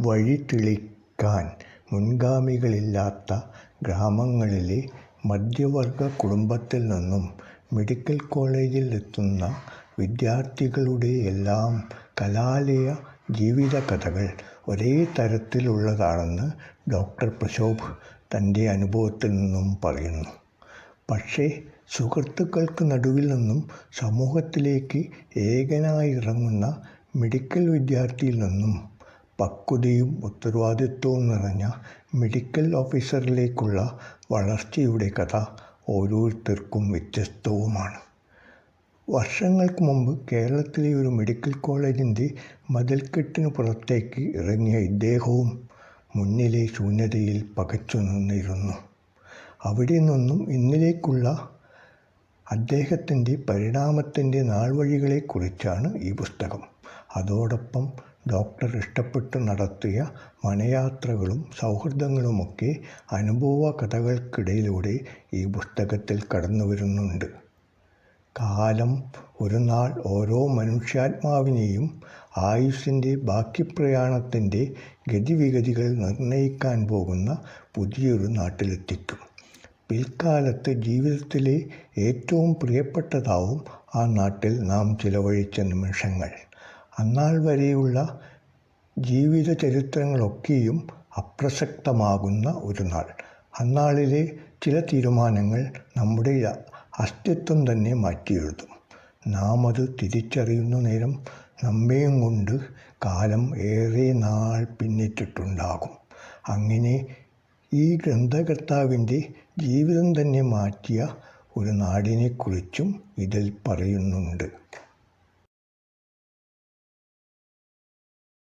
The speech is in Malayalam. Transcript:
വഴി തെളിക്കാൻ മുൻഗാമികളില്ലാത്ത ഗ്രാമങ്ങളിലെ മധ്യവർഗ കുടുംബത്തിൽ നിന്നും മെഡിക്കൽ കോളേജിൽ എത്തുന്ന വിദ്യാർത്ഥികളുടെയെല്ലാം കലാലയ ജീവിത കഥകൾ ഒരേ തരത്തിലുള്ളതാണെന്ന് ഡോക്ടർ പ്രശോഭ് തന്റെ അനുഭവത്തിൽ നിന്നും പറയുന്നു. പക്ഷേ സുഹൃത്തുക്കൾക്ക് നടുവിൽ നിന്നും സമൂഹത്തിലേക്ക് ഏകനായി ഇറങ്ങുന്ന മെഡിക്കൽ വിദ്യാർത്ഥിയിൽ നിന്നും പക്വതയും ഉത്തരവാദിത്വവും നിറഞ്ഞ മെഡിക്കൽ ഓഫീസറിലേക്കുള്ള വളർച്ചയുടെ കഥ ഓരോരുത്തർക്കും വ്യത്യസ്തവുമാണ്. വർഷങ്ങൾക്ക് മുമ്പ് കേരളത്തിലെ ഒരു മെഡിക്കൽ കോളേജിന്റെ മതിൽക്കെട്ടിന് പുറത്തേക്ക് ഇറങ്ങിയ ഇദ്ദേഹവും മുന്നിലെ ശൂന്യതയിൽ പകച്ചു നിന്നിരുന്നു. അവിടെ നിന്നും ഇന്നിലേക്കുള്ള അദ്ദേഹത്തിന്റെ പരിണാമത്തിന്റെ നാൾവഴികളെക്കുറിച്ചാണ് ഈ പുസ്തകം. അതോടൊപ്പം ഡോക്ടർ ഇഷ്ടപ്പെട്ട് നടത്തിയ മനയാത്രകളും സൗഹൃദങ്ങളുമൊക്കെ അനുഭവ കഥകൾക്കിടയിലൂടെ ഈ പുസ്തകത്തിൽ കടന്നു വരുന്നുണ്ട് കാലം ഒരു നാൾ ഓരോ മനുഷ്യാത്മാവിനെയും ആയുസിന്റെ ബാക്കി പ്രയാണത്തിന്റെ ഗതിവിഗതികൾ നിർണയിക്കാൻ പോകുന്ന പുതിയൊരു നാട്ടിലെത്തിക്കും. പിൽക്കാലത്ത് ജീവിതത്തിലെ ഏറ്റവും പ്രിയപ്പെട്ടതാവും ആ നാട്ടിൽ നാം ചിലവഴിച്ച നിമിഷങ്ങൾ. അന്നാൾ വരെയുള്ള ജീവിത ചരിത്രങ്ങളൊക്കെയും അപ്രസക്തമാകുന്ന ഒരു നാൾ. അന്നാളിലെ ചില തീരുമാനങ്ങൾ നമ്മുടെ അസ്തിത്വം തന്നെ മാറ്റിയെഴുതും. നാം അത് തിരിച്ചറിയുന്ന നേരം നമ്മയും കൊണ്ട് കാലം ഏറെ നാൾ പിന്നിട്ടിട്ടുണ്ടാകും. അങ്ങനെ ഈ ഗ്രന്ഥകർത്താവിന്റെ ജീവിതം തന്നെ മാറ്റിയ ഒരു നാടിനെക്കുറിച്ചും ഇതിൽ പറയുന്നുണ്ട്.